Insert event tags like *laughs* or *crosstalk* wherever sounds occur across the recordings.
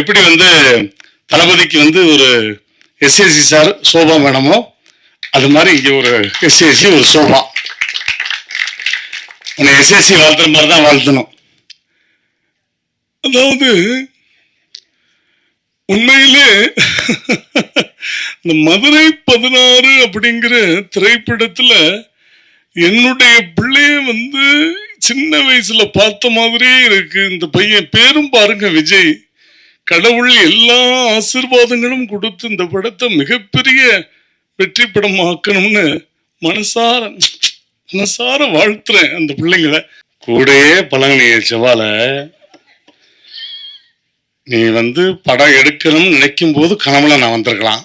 எப்படி வந்து தளபதிக்கு வந்து ஒரு எஸ்ஏசி சார் சோபா வேணுமோ அது மாதிரி இங்கே ஒரு எஸ்எஸ்சி ஒரு சோபா. உன்னை எஸ்எஸ்சி வாழ்த்துற மாதிரி தான் வாழ்த்தணும். அதாவது உண்மையிலே இந்த மதுரை பதினாறு அப்படிங்கிற திரைப்படத்துல என்னுடைய பிள்ளைய வந்து சின்ன வயசுல பார்த்த மாதிரியே இருக்கு. இந்த பையன் பேரும் பாருங்க விஜய். கடவுள் எல்லா ஆசீர்வாதங்களும் கொடுத்து இந்த படத்தை மிகப்பெரிய வெற்றி படமாக்கணும்னு மனசார மனசார வாழ்த்துறேன் அந்த பிள்ளைங்களை. கூடயே பழங்கிய செவால நீ வந்து படம் எடுக்கணும்னு நினைக்கும் போது கனவுல நான் வந்திருக்கலாம்.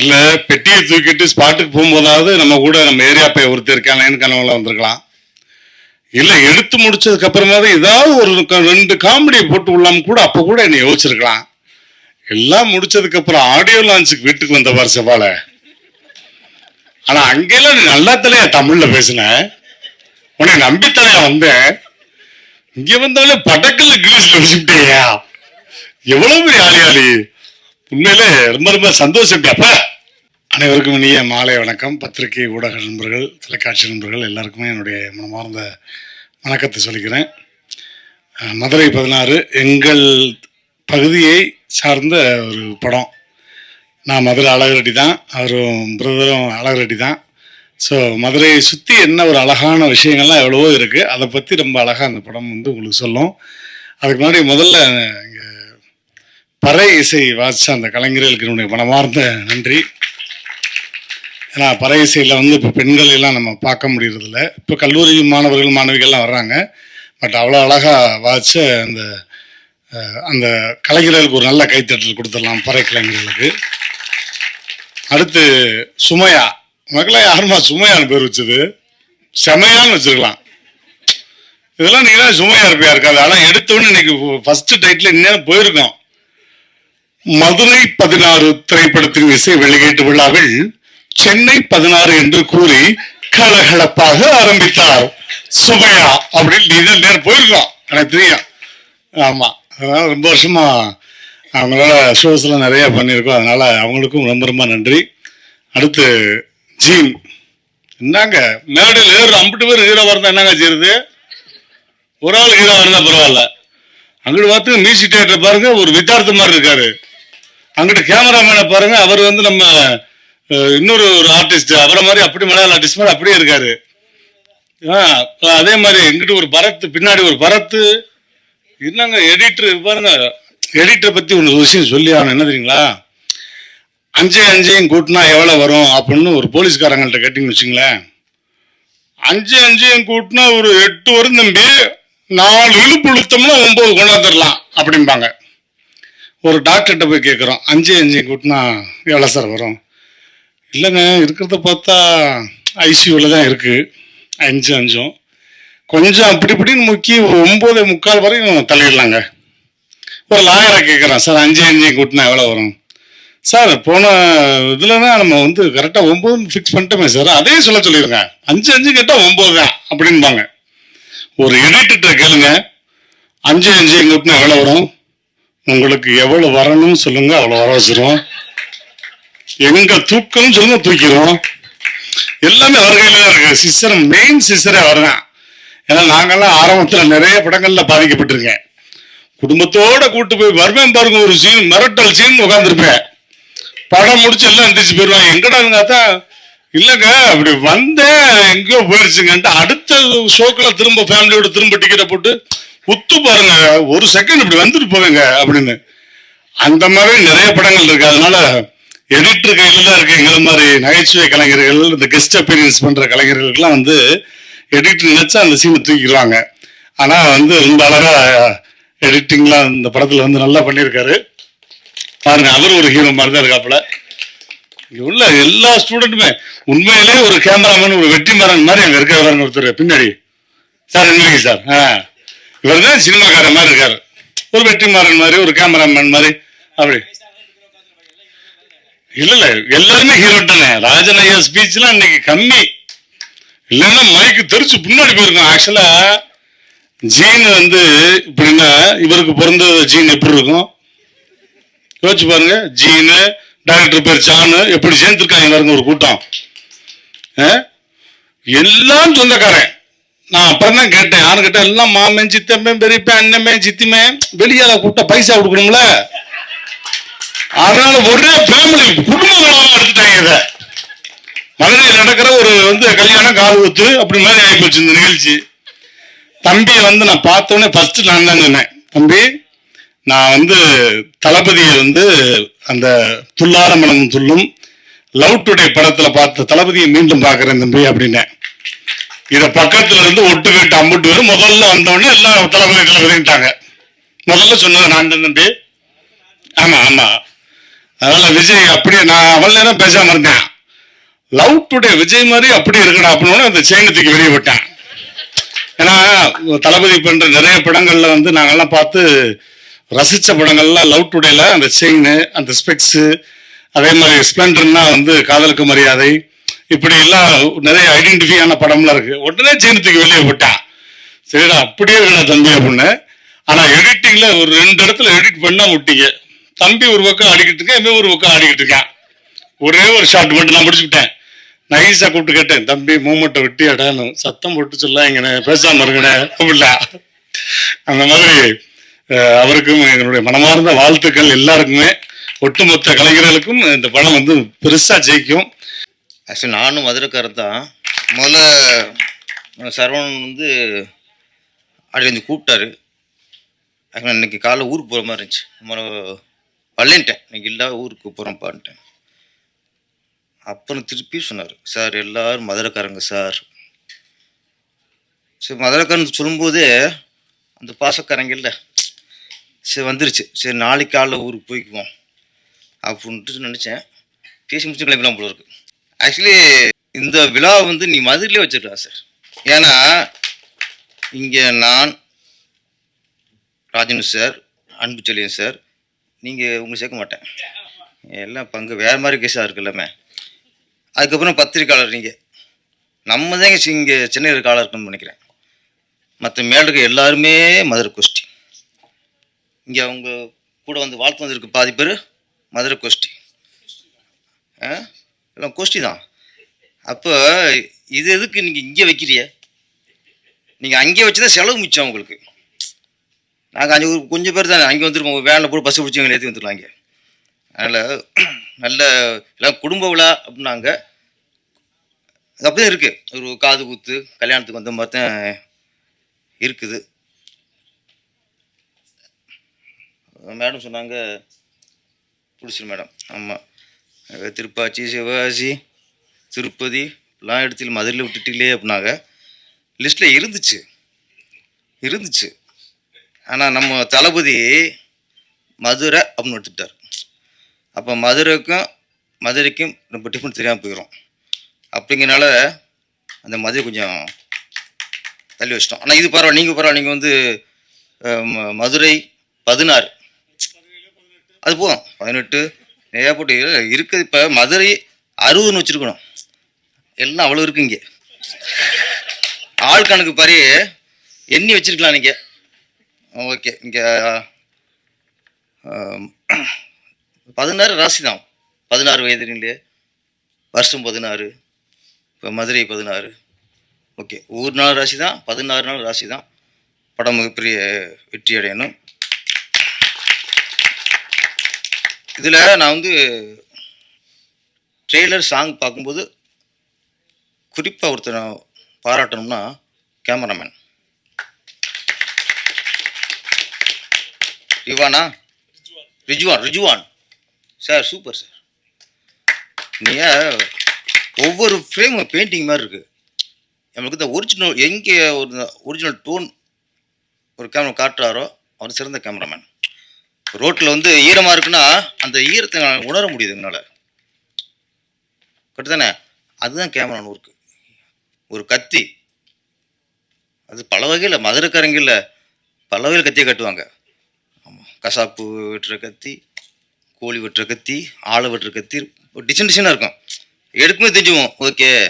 இல்ல பெட்டியை தூக்கிட்டு ஸ்பாட்டுக்கு போகும்போதாவது நம்ம கூட நம்ம ஏரியா பைய ஒருத்தர் இருக்கானேன்னு கனவுல வந்திருக்கலாம். இல்ல எடுத்து முடிச்சதுக்கு அப்புறமாவது ஏதாவது ஒரு ரெண்டு காமெடியை போட்டு விடலாம் கூட அப்ப கூட என்னை யோசிச்சிருக்கலாம். எல்லாம் முடிச்சதுக்கு அப்புறம் ஆடியோ லான்ச்சுக்கு வீட்டுக்கு வந்த பாரு செவ்வாழ. ஆனா அங்கெல்லாம் நீ நல்லா தலையா தமிழ்ல பேசின? உன்னை நம்பித்தலையா வந்தேன்? இங்க வந்தாலே படக்கல்ல கிரீஸ்ல வச்சுக்கிட்டேயா? எவ்வளவு பெரிய ஆளியாளி உண்மையிலே ரொம்ப ரொம்ப சந்தோஷம். அப்ப அனைவருக்கும் இனிய மாலை வணக்கம். பத்திரிகை ஊடக நண்பர்கள் தொலைக்காட்சி நண்பர்கள் எல்லாருக்குமே என்னுடைய மனமார்ந்த வணக்கத்தை சொல்லிக்கிறேன். மதுரை பதினாறு எங்கள் பகுதியை சார்ந்த ஒரு படம். நான் மதுரை அழகரடி தான். அவரும் பிரதரும் அழகரடி தான். ஸோ மதுரையை சுற்றி என்ன ஒரு அழகான விஷயங்கள்லாம் எவ்வளவோ இருக்குது அதை பற்றி ரொம்ப அழகாக அந்த படம் வந்து உங்களுக்கு சொல்லும். அதுக்கு முன்னாடி முதல்ல இங்கே பறை இசை வாசித்த அந்த கலைஞர்களுக்கு என்னுடைய மனமார்ந்த நன்றி. ஏன்னா பறை இசையில் வந்து இப்போ பெண்கள் எல்லாம் நம்ம பார்க்க முடியறதில்ல. இப்போ கல்லூரி மாணவர்கள் மாணவிகள்லாம் வர்றாங்க. பட் அவ்வளோ அழகாக வாசிச்ச அந்த அந்த கலைஞர்களுக்கு ஒரு நல்ல கைத்தட்டல் கொடுத்துடலாம் பறை கலைஞர்களுக்கு. அடுத்து சுமையா. மக்களே யாருமா சுமையான்னு பேர் வச்சது? செமையான்னு வச்சிருக்கலாம். இதெல்லாம் நீங்க தான் சுமையா இருப்பியா இருக்காது. ஆனால் எடுத்தோன்னு இன்னைக்கு ஃபர்ஸ்ட் டைட்டில் இன்னும் போயிருக்கோம். மதுரை பதினாறு திரைப்படத்தின் இசை வெளியீட்டு விழாவில் சென்னை பதினாறு என்று கூறி கலகலப்பாக ஆரம்பித்தார். சுமையா அப்படின்னு நீ தான் நேரம் போயிருக்கோம் எனக்கு தெரியும். ஆமா. அதனால ரொம்ப வருஷமா அவங்களோட ஷோஸ்ல நிறைய பண்ணியிருக்கோம். அதனால அவங்களுக்கும் ரொம்ப ரொம்ப நன்றி. அடுத்து ஜீன். என்னங்க? மேடையில் ஏறு அம்பிட்டு பேர் ஹீரோ வரதா என்னங்க செய்யுது ஒரு ஆள் ஹீரோ வரதா பரவாயில்ல. அங்கிட்டு பார்த்து மியூசிக் தியேட்டர் பாருங்க ஒரு வித்தார்த்த மாதிரி இருக்காரு. அங்கிட்டு கேமராமேனை பாருங்க அவர் வந்து நம்ம இன்னொரு ஒரு ஆர்டிஸ்ட் அவரை மாதிரி அப்படி மலையாள ஆர்டிஸ்ட் மாதிரி அப்படியே இருக்காரு. ஆ, அதே மாதிரி எங்கிட்ட ஒரு பரத் பின்னாடி ஒரு பரத்து என்னங்க எடிட்டர் பாருங்க எடிட்டரை பத்தி ஒரு விஷயம் சொல்லி ஆகணும் என்ன தெரியுங்களா? அஞ்சு அஞ்சையும் கூட்டினா எவ்வளவு வரும் அப்படின்னு ஒரு போலீஸ்காரங்கள்ட்ட கேட்டீங்கன்னு வச்சுங்களேன். அஞ்சு அஞ்சையும் கூட்டினா ஒரு எட்டு வரும் தம்பி. நாலு இழுப்பு இழுத்தோம்னா ஒன்பது கொண்டாந்துடலாம் அப்படிம்பாங்க. ஒரு டாக்டர்கிட்ட போய் கேட்குறோம் அஞ்சு அஞ்சையும் கூட்டினா எவ்வளோ சார் வரும்? இல்லைங்க இருக்கிறத பார்த்தா ஐசியூவில் தான் இருக்குது அஞ்சு அஞ்சும். கொஞ்சம் அப்படி இப்படின்னு முக்கி ஒம்பது முக்கால் வரையும் தள்ளிடலாங்க. ஒரு லாயரை கேட்குறேன் சார் அஞ்சு அஞ்சு கூட்டினா எவ்வளோ வரும்? சார் போன இதில்னா நம்ம வந்து கரெக்டாக ஒம்பதுன்னு ஃபிக்ஸ் பண்ணிட்டோமே சார். அதே சொல்ல சொல்லிடுங்க. அஞ்சு அஞ்சு கேட்டால் ஒம்பது தான் அப்படின்பாங்க ஒரு எடிட்டர்கிட்ட கேளுங்க. அஞ்சு அஞ்சு கூட்டினா எவ்வளோ வரும்? உங்களுக்கு எவ்வளோ வரணும்னு சொல்லுங்கள் அவ்வளோ வர வச்சிரும் எங்க தூக்கம்னு சொல்லுங்க தூக்கிடுவோம் எல்லாமே அவர் கையில தான் இருக்கு. சிஸ்டர் மெயின் சிஸ்டரே அவர் தான் ஏன்னா நாங்கெல்லாம் ஆரம்பத்துல நிறைய படங்கள்ல பாதிக்கப்பட்டிருக்கேன். குடும்பத்தோட கூட்டு போய் வருவேன் பாருங்க ஒரு சீன் மிரட்டல் சீன் உட்காந்துருப்பேன் படம் முடிச்சு எல்லாம் எந்திரிச்சு போயிடுவாங்க. எங்கடா தான் இல்லைங்க அப்படி வந்தேன். எங்கேயோ போயிடுச்சுங்கன்ட்டு அடுத்த ஷோக்கில் திரும்ப ஃபேமிலியோட திரும்ப டிக்கெட்டை போட்டு உத்து பாருங்க ஒரு செகண்ட் இப்படி வந்துட்டு போவேங்க அப்படின்னு. அந்த மாதிரி நிறைய படங்கள் இருக்கு. அதனால எடிட்டர் கையில தான் இருக்கு. எங்களை மாதிரி நகைச்சுவை கலைஞர்கள் இந்த கெஸ்ட் அப்பீரியன்ஸ் பண்ற கலைஞர்களுக்கெல்லாம் வந்து எடிட்டர் நினைச்சா அந்த சீனை தூக்கிடுவாங்க. ஆனா வந்து ரொம்ப அழகா எடிட்டிங்லாம் இந்த படத்துல வந்து நல்லா பண்ணியிருக்காரு. பாருங்க அவர் ஒரு ஹீரோ மாதிரி தான் இருக்காப்புல. உள்ள எல்லா ஸ்டூடெண்ட்டுமே உண்மையிலே ஒரு கேமராமேன் ஒரு வெற்றிமாறன் மாதிரி அங்கே இருக்கிறாருங்க ஒருத்தர் பின்னாடி. சார் என்னங்க சார். ஆ. இவர் தான் சினிமாக்காரன் மாதிரி இருக்காரு. ஒரு வெற்றிமாறன் மாதிரி ஒரு கேமராமேன் மாதிரி. அப்படி. இல்ல இல்ல எல்லாருமே ஹீரோ தானே. ராஜன் ஐயா ஸ்பீச்லாம் இன்னைக்கு கம்மி. இல்லைன்னா மைக்கு தெரிச்சு பின்னாடி போயிருக்கோம் ஆக்சுவலா ஜீன் வந்து இப்படின்னா இவருக்கு பிறந்த ஜீன் எப்படி இருக்கும்? யோசிச்சு பாருங்க. ஜீனு டாக்டர் பேர் ஜானு எப்படி சேர்ந்துருக்காங்க பாருங்க ஒரு கூட்டம். எல்லாம் சொந்தக்காரன். நான் அப்புறம் தான் கேட்டேன். யாரு கேட்டேன் எல்லாம் மாமன் சித்தம்பேன் பெரியப்பேன் அண்ணமே சித்திமே வெளியால கூட்ட பைசா கொடுக்கணும்ல? அதனால ஒரே ஃபேமிலி குடும்பங்களா எடுத்துட்டாங்க இதை. மதுரையில் நடக்கிற ஒரு வந்து கல்யாணம் கால் ஊத்து அப்படி மாதிரி ஆகி போச்சு இந்த நிகழ்ச்சி. தம்பியை வந்து நான் பார்த்தோன்னே ஃபர்ஸ்ட் நான் தான் சொன்னேன் தம்பி நான் வந்து தளபதியை வந்து அந்த துல்லார மனம் துள்ளும் லவ் டுடே படத்துல பார்த்த தளபதியை மீண்டும் பார்க்குறேன் தம்பி அப்படின்னேன். இதை பக்கத்துல இருந்து ஒட்டு கேட்டு அம்புட்டு வரும். முதல்ல வந்தோடனே எல்லாம் தளபதி தளபதிட்டாங்க முதல்ல சொன்னது நான் தான் தம்பி. ஆமா ஆமா. அதனால விஜய் அப்படியே நான் அவள் நேரம் பேசாம இருந்தேன். லவ் டுடே விஜய் மாதிரி அப்படி இருக்கடா அப்படின்னு அந்த சேனத்துக்கு தூக்கி வெளியே விட்டேன். ஏன்னா தளபதி பண்ற நிறைய படங்கள்ல வந்து நாங்கெல்லாம் பார்த்து ரசிச்ச படங்கள்லாம் லவ் டுடேல அந்த செயின் அந்த ஸ்பெக்ஸ் அதே மாதிரி ஸ்பிளண்டர்னா வந்து காதலுக்கு மரியாதை. இப்படி எல்லாம் நிறைய ஐடென்டிஃபையான படம்லாம் இருக்கு. உடனே செயின் வெளியே விட்டான். சரிடா அப்படியே இருக்கா தம்பி அப்படின்னு. ஆனா எடிட்டிங்ல ஒரு ரெண்டு இடத்துல எடிட் பண்ணா விட்டீங்க. தம்பி ஒரு பக்கம் ஆடிக்கிட்டு இருக்கேன் இவன் ஒரு பக்கம் ஆடிக்கிட்டு இருக்கான் ஒரே ஒரு ஷாட் மட்டும் நான் முடிச்சுக்கிட்டேன். நைஸா கூப்பிட்டு கேட்டேன் தம்பி மூமெண்ட்டை விட்டு அடானு சத்தம் போட்டு சொல்ல இங்கனே பேசாம இருக்கணே அப்படில அந்த மாதிரி அவருக்கும் என்னுடைய மனமார்ந்த வாழ்த்துக்கள் எல்லாருக்குமே. ஒட்டுமொத்த கலைஞர்களுக்கும் இந்த படம் வந்து பெருசா ஜெயிக்கும். ஆக்சுவலி நானும் மதுரைக்காரர் தான். முதல்ல சரவணன் வந்து அப்படி வந்து கூப்பிட்டாரு. ஆக்சுவலாக இன்னைக்கு காலைல ஊருக்கு போகிற மாதிரி இருந்துச்சு. நம்ம வரலன்ட்டேன். நீங்கள் இல்லை ஊருக்கு போகிறோம்ப்பான்ட்டேன் அப்புறம் திருப்பி சொன்னார் சார் எல்லாரும் மதுரைக்காரங்க சார். சரி மதுரைக்காரன் சொல்லும்போது அந்த பாசக்காரங்க இல்லை. சரி வந்துருச்சு. சரி நாளைக்கு காலைல ஊருக்கு போய்க்குவோம். அப்படின்ட்டு நினச்சேன். பேசி முடிச்சு கிளம்பிலாம் போல இருக்கு. ஆக்சுவலி இந்த விழா வந்து நீ மதுரையிலே வச்சிருக்கலாம் சார்? ஏன்னா இங்கே நான் ராஜன் சார் அன்பு செல்லியன் சார் நீங்கள் உங்களை சேர்க்க மாட்டேன். எல்லாம் பங்கு வேறு மாதிரி கேஸாக இருக்கு எல்லாமே அதுக்கப்புறம் பத்திரிக்கையாளர் நீங்கள் நம்ம தான் இங்கே சென்னையில் இருக்க ஆளாக இருக்கணும்னு நினைக்கிறேன். மற்ற மேல இருக்க எல்லாருமே மதுரை கோஷ்டி. இங்கே அவங்க கூட வந்து வாழ்த்து வந்திருக்கு பாதி பேர் மதுரை கோஷ்டி. ஆ? எல்லாம் கோஷ்டி தான். அப்போ இது எதுக்கு நீங்கள் இங்கே வைக்கிறிய நீங்கள் அங்கே வச்சு தான் செலவு மிச்சம் உங்களுக்கு. நாங்கள் அஞ்சு கொஞ்சம் பேர் தான். அங்கே வந்துருக்கோம். வேனில் போட்டு பஸ் பிடிச்சி எங்களை ஏற்றி வந்துடலாம் இங்கே. அதனால் நல்ல எல்லாம் குடும்ப விழா அப்படின்னாங்க. அது அப்படியே இருக்குது ஒரு காது குத்து கல்யாணத்துக்கு வந்த மாதிரி தான் இருக்குது. மேடம் சொன்னாங்க பிடிச்சிரு மேடம். ஆமாம் திருப்பாச்சி சிவாசி திருப்பதி எல்லாம் இடத்துல மதுரையில் விட்டுட்டீங்களே அப்படின்னாங்க. லிஸ்ட்டில் இருந்துச்சு. இருந்துச்சு. ஆனால் நம்ம தளபதி மதுரை அப்படின்னு எடுத்துட்டார் அப்போ மதுரைக்கும் மதுரைக்கும் ரொம்ப டிஃப்ரெண்ட் தெரியாமல் போயிடும் அப்படிங்கிறனால அந்த மதுரை கொஞ்சம் தள்ளி வச்சிட்டோம். ஆனால் இது பரவாயில்ல நீங்கள் பரவாயில்ல நீங்கள் வந்து ம- மதுரை பதினாறு. அது போதும். பதினெட்டு நிறையா போட்டு இருக்குது. இப்போ மதுரை அறுபதுன்னு வச்சுருக்கணும். எல்லாம் அவ்வளோ இருக்கு இங்கே. ஆள் கணக்கு பாரு எண்ணி வச்சிருக்கலாம் நீங்கள் ஓகே இங்கே பதினாறு ராசி தான். பதினாறு வயதுலேயே வருஷம் பதினாறு இப்போ மதுரை பதினாறு. ஓகே ஒரு நாள் ராசி தான் பதினாறு நாள் ராசி தான். படம் மிகப்பெரிய வெற்றி அடையணும். இதில் நான் வந்து ட்ரெய்லர் சாங் பார்க்கும்போது குறிப்பாக ஒருத்தனை பாராட்டணும்னா cameraman Ivana Rizwan Rizwan sir super sir நீங்கள் ஒவ்வொரு ஃப்ரேமும் பெயிண்டிங் மாதிரி இருக்குது நம்மளுக்கு இந்த ஒரிஜினல் எங்கே ஒரு ஒரிஜினல் டோன் ஒரு கேமரா காட்டுறாரோ அவர் சிறந்த கேமராமேன் ரோட்டில் வந்து ஈரமாக இருக்குன்னா அந்த ஈரத்தை உணர முடியுது என்னால். கரெக்டு தானே? அதுதான் கேமரா ஒர்க்கு. ஒரு கத்தி. அது பல வகையில் மதுரைக்காரங்களில் பல வகையில் கத்தியை கட்டுவாங்க. கசாப்பு வெட்டுற கத்தி கோழி வெட்டுற கத்தி ஆளை வெட்டுற கத்தி டிசைன் டிசைனாக இருக்கும். எடுக்குமே தெரிஞ்சுவோம் ஓகே.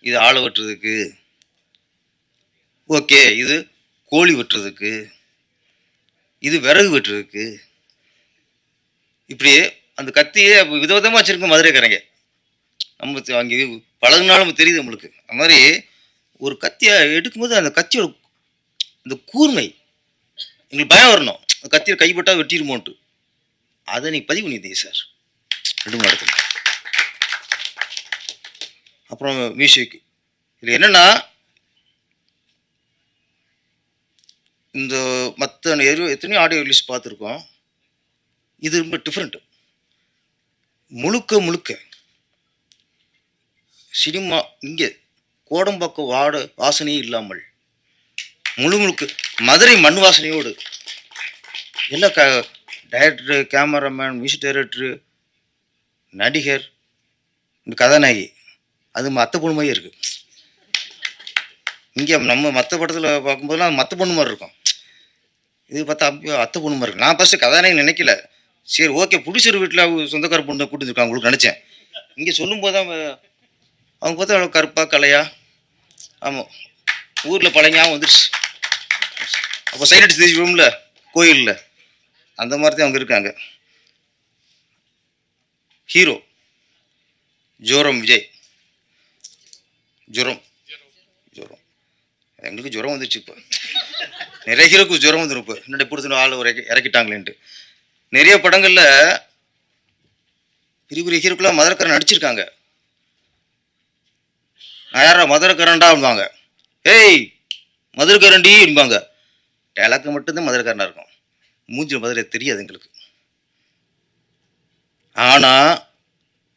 இது ஆளை வெட்டுறதுக்கு. ஓகே. இது கோழி வெட்டுறதுக்கு. இது விறகு வெட்டுறதுக்கு. இப்படியே அந்த கத்தியே விதவிதமாக வச்சுருக்க மதுரைக்காரங்க. நம்ம அங்கே பழகுனாலும் தெரியுது நம்மளுக்கு. அது மாதிரி ஒரு கத்தியை எடுக்கும்போது அந்த கத்தியோட அந்த கூர்மை. எங்களுக்கு பயம் வரணும். கத்தியில் கைப்பட்டால் கைப்பட்டா வெட்டிடுமோன்ட்டு அதை நீ பதிவு பண்ணியிருந்தீங்க சார். ரெண்டு மூணு இடத்துல. அப்புறம் மியூசிக். இது என்னென்னா இந்த மற்ற எத்தனையோ ஆடியோ ரிலீஸ் பார்த்துருக்கோம். இது ரொம்ப டிஃப்ரெண்ட்டு முழுக்க முழுக்க சினிமா இங்கே கோடம்பாக்கம் வாட வாசனையே இல்லாமல் முழு முழுக்க மதுரை மண் வாசனையோடு எல்லா க டைரக்டரு கேமராமேன் மியூசிக் டைரக்டரு நடிகர் இந்த கதாநாயகி. அது மற்ற பொண்ணு மாதிரியே இருக்குது இங்கே நம்ம மற்ற படத்தில் பார்க்கும்போதெல்லாம் மற்ற பொண்ணு மாதிரி இருக்கும். இது பார்த்தா அப்போ அத்தை பொண்ணு மாதிரி இருக்கும் நான் ஃபஸ்ட்டு கதாநாயகி நினைக்கல. சரி ஓகே பிடிச்சிரு வீட்டில் அவங்க சொந்தக்கார பொண்ணு கூட்டிருக்காங்க உங்களுக்கு நினச்சேன். இங்கே சொல்லும்போது தான் அவங்க பார்த்தா கருப்பாக கருப்பா கலையா? ஆமாம் ஊரில் பழங்காவும் வந்துருச்சு. அப்போ சைட் அடிச்சு தெரிஞ்சுக்கோம்ல கோயிலில். அந்த மாதிரி தான் அவங்க இருக்காங்க. ஹீரோ. ஜோரம் விஜய். ஜுரம். ஜுரம். எங்களுக்கு ஜுரம் வந்துச்சு இப்போ. நிறைய ஹீரோக்கு ஜுரம் வந்துடும் இப்போ. என்னடா பிடிச்சின ஆள் இறக்கி இறக்கிட்டாங்களேன்ட்டு. நிறைய படங்களில் பெரிய பெரிய ஹீரோக்கெல்லாம் மதுரக்காரன் நடிச்சிருக்காங்க. நான் யாரா மதுரக்காரன்டாம்பாங்க ஏய் மதுரக்காரன்டி என்பாங்க டேலாக்கு மட்டும்தான் மதுரக்காரனாக இருக்கும். மூஞ்சி மதுரை தெரியாது எங்களுக்கு. ஆனால்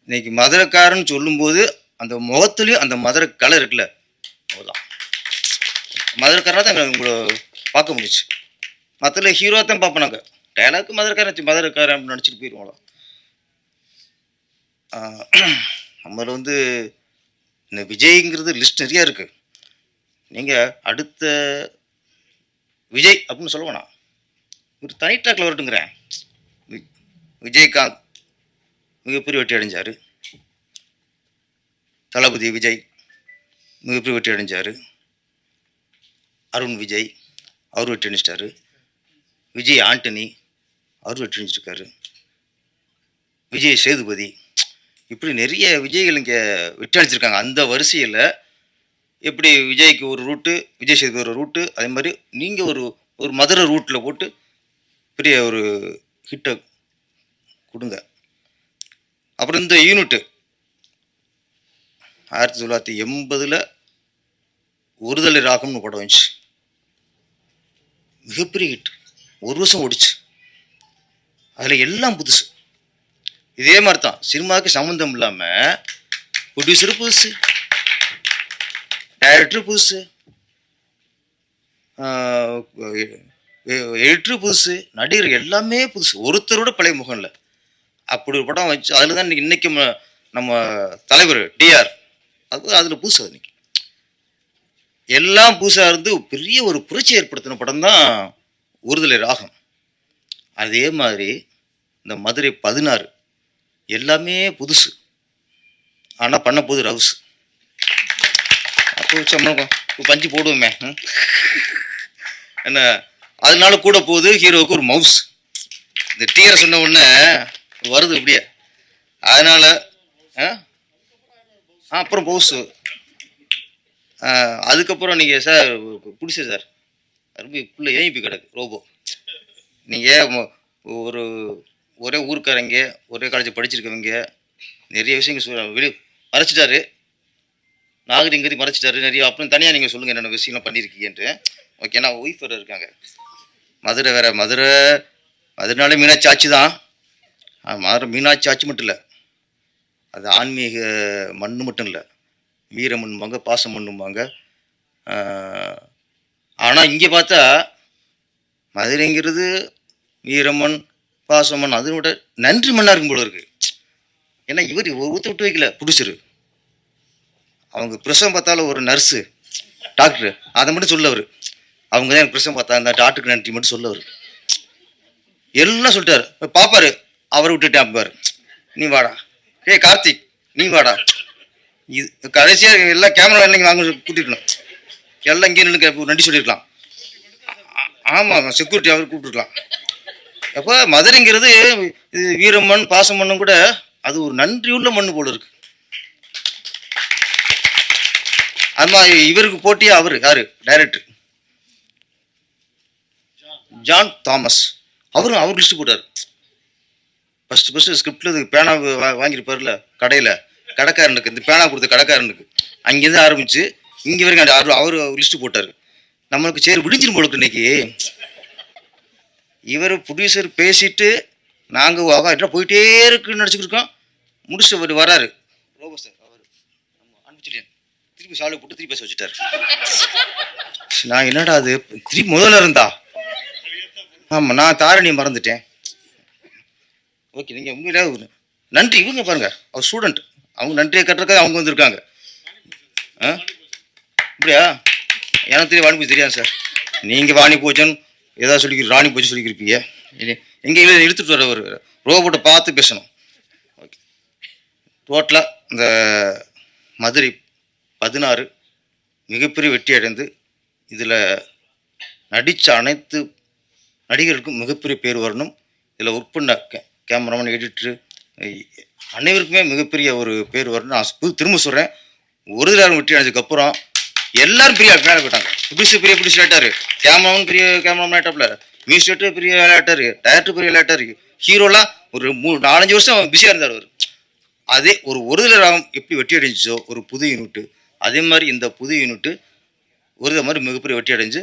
இன்னைக்கு மதுரைக்காரன்னு சொல்லும்போது அந்த முகத்துலேயும் அந்த மதுரை கலை இருக்குல்ல அவ்வளோதான் மதுரைக்காரனாக தான் எங்களை உங்களை பார்க்க முடிஞ்சுச்சு. மற்ற ஹீரோ தான் பார்ப்போம் நாங்கள் டைலாக்கு மதுரைக்காரன் மதுரைக்காரன் நினச்சிட்டு போயிடுவோம் நம்மள வந்து இந்த விஜய்ங்கிறது லிஸ்ட் நிறையா இருக்குது நீங்கள் அடுத்த விஜய் அப்படின்னு சொல்ல வேணாம். ஒரு தனி ட்ராக்ல வரட்டுங்கிறேன் விஜயகாந்த் மிகப்பெரிய வெற்றி அடைஞ்சார். தளபதி விஜய் மிகப்பெரிய வெற்றி அடைஞ்சார். அருண் விஜய் அவர் வெற்றி அடைஞ்சிட்டாரு. விஜய் ஆண்டனி அவர் வெற்றி அடைஞ்சிருக்காரு. விஜய் சேதுபதி இப்படி நிறைய விஜய்கள் இங்கே வெற்றி அடைஞ்சிருக்காங்க. அந்த வரிசையில் எப்படி விஜய்க்கு ஒரு ரூட்டு விஜய் சேதுபதி ஒரு ரூட்டு அதே மாதிரி நீங்கள் ஒரு ஒரு மதுரை ரூட்டில் போட்டு பெரிய ஒரு ஹிட்டை கொடுங்க. அப்புறம் இந்த யூனிட்டு ஆயிரத்தி தொள்ளாயிரத்தி எண்பதில் ஒருதலை ராகம்னு படம் வந்துச்சு. மிகப்பெரிய ஹிட் ஒரு வருஷம் ஓடிச்சு. அதில் எல்லாம் புதுசு. இதே மாதிரி தான் சினிமாவுக்கு சம்மந்தம் இல்லாமல் ப்ரொடியூசர் புதுசு டைரக்டர் புதுசு எடிட்டர் புதுசு நடிகர் எல்லாமே புதுசு. ஒருத்தரோட பழைய முகம் இல்லை அப்படி ஒரு படம் வச்சு அதில் தான் இன்னைக்கு இன்னைக்கு நம்ம- தலைவர் டிஆர் அது அதில் புதுசு அது இன்னைக்கு. எல்லாம் புதுசாக இருந்து பெரிய ஒரு புரட்சி ஏற்படுத்தின படம் தான் ஒருதலை ராகம். அதே மாதிரி இந்த மதுரை பதினாறு எல்லாமே புதுசு. ஆனால் பண்ண போது ரவுஸ் அப்போ பஞ்சு போடுவோமே என்ன அதனால கூட போகுது ஹீரோவுக்கு ஒரு மவுஸ். இந்த டீரை சொன்ன உடனே வருது இப்படியே அதனால் ஆ? அப்புறம் மவுஸு. அதுக்கப்புறம் நீங்கள் சார் பிடிச்ச சார். ரொம்ப புள்ள ஏங்கி கிடக்கு ரோபோ. நீங்கள் ஒரு ஒரே ஊருக்காரங்க ஒரே காலேஜ் படிச்சிருக்கவங்க நிறைய விஷயங்கள் சொல்ல வெளியே மறைச்சிட்டாரு. நாகரிகங்கரி மறைச்சிட்டாரு நிறைய அப்புறம் தனியாக நீங்கள் சொல்லுங்கள் என்னென்ன விஷயம்லாம் பண்ணியிருக்கீங்கன்ட்டு ஓகே நான் ஒய்ஃபர் இருக்காங்க. மதுரை வேற மதுரை மதுரைனாலே மீனாட்சி ஆட்சி தான். மதுரை மீனாட்சி ஆட்சி மட்டும் இல்லை. அது ஆன்மீக மண் மட்டும் இல்லை. வீர மண்ணும்பாங்க பாச மண்ணும்பாங்க. ஆனால் இங்கே பார்த்தா மதுரைங்கிறது வீரமன் பாசமன் அதை விட நன்றி மண்ணாக இருக்கும் போல இருக்குது ஏன்னா இவர் ஊற்ற விட்டு வைக்கல பிடிச்சிரு அவங்க பிரசவம் பார்த்தாலும் ஒரு நர்ஸு டாக்டர் அதை மட்டும் சொல்ல அவர் அவங்க தான் எனக்கு பிரசவம் பார்த்தா அந்த டாக்டருக்கு நன்றி மட்டும் சொல்ல அவர் எல்லாம் சொல்லிட்டாரு. பாப்பாரு அவரை விட்டுட்டேன் அப்பாரு நீ வாடா. ஏய் கார்த்திக் நீ வாடா. இது கடைசியாக எல்லாம் கேமரா இல்லைங்க வாங்க கூட்டிருக்கணும். எல்லாம் இங்கே நின்று நன்றி சொல்லியிருக்கலாம். ஆமாம் செக்யூரிட்டி அவர் கூப்பிட்டுருக்கலாம். அப்போ மதுரைங்கிறது இது வீரமண் பாசமண்ணும் கூட அது ஒரு நன்றியுள்ள மண் போல இருக்கு. அது மாதிரி இவருக்கு போட்டியே அவர்? யாரு? டைரக்டர் ஜான் தாமஸ் அவரும் அவர் லிஸ்ட் போட்டார். ஃபர்ஸ்ட் ஃபர்ஸ்ட் ஸ்கிரிப்டில் இது பேனா வா- வாங்கியிருப்பார்ல கடையில். கடைக்காரனுக்கு இந்த பேனா கொடுத்த கடைக்காரனுக்கு. அங்கேருந்து ஆரம்பிச்சு இங்கே வரைக்கும் அந்த அவர் அவர் லிஸ்ட் போட்டார். நம்மளுக்கு சரி விடிஞ்சிரும் போல இருக்கு இன்னைக்கு. இவர் ப்ரொடியூசர் பேசிட்டு நாங்கள் போயிட்டே இருக்குன்னு நினச்சிக்கிட்டு இருக்கோம். முடிச்சு அவர் வராரு. ரோபோ சார் அவர். அனுப்பிச்சிட்டேன். திருப்பி சாலை போட்டு திருப்பி பேச வச்சுட்டாரு. *laughs* நான் என்னடா அது? திருப்பி முதல்ல இருந்தா? ஆமாம் நான் தாரணி மறந்துட்டேன். ஓகே நீங்கள் உண்மையிலே நன்றி இவங்க பாருங்க அவர் ஸ்டூடெண்ட் அவங்க நன்றியை கட்டுறதுக்காக அவங்க வந்திருக்காங்க. ஆ? அப்படியா? எனக்கு தெரியும் வாணி பூஜை தெரியாது சார். நீங்கள் வாணி பூஜன் ஏதாவது சொல்லி ராணி பூஜை சொல்லிக்கிருப்பீங்க. இல்லை எங்கே இல்லை இழுத்துட்டு வரவர் ரோபோட்டை பார்த்து பேசணும். ஓகே டோட்டலாக இந்த மதுரை பதினாறு மிகப்பெரிய வெற்றி அடைந்து இதில் நடித்த அனைத்து நடிகருக்கும் மிகப்பெரிய பேர் வரணும் இதில் ஒர்க் பண்ண கே கேமராமேன் எடிட்ரு அனைவருக்குமே மிகப்பெரிய ஒரு பேர் வரணும் நான் புது- திரும்ப சொல்கிறேன் ஒரு தடவை வெற்றி அடைஞ்சதுக்கப்புறம் எல்லாரும் பெரிய மேலே போயிட்டாங்க. ப்ரொடியூசர் பெரிய ப்ரொடியூசர் விளையாட்டாரு. கேமராமேன் பெரிய கேமராமேன் ஆகிட்டாப்ல மியூசிக் பெரிய விளையாட்டார். டேரக்டர் பெரிய ஆகிட்டாரு ஹீரோலாம் ஒரு மூணு நாலஞ்சு வருஷம் பிஸியாக இருந்தார் அவர். அதே ஒரு ஒரு ராகம் எப்படி வெற்றி அடைஞ்சிச்சோ ஒரு புது யூனிட்டு அதே மாதிரி இந்த புது யூனிட்டு ஒரு மாதிரி மிகப்பெரிய வெற்றி அடைஞ்சு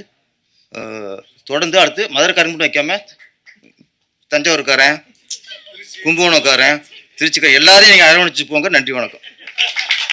தொடர்ந்து அடுத்து மதுரைக்காரன் மட்டும் வைக்காம தஞ்சாவூர்காரன் கும்பகோணக்காரன் திருச்சிக்காரன் எல்லாரையும் நீங்கள் அரவணைச்சு போங்க. நன்றி வணக்கம்.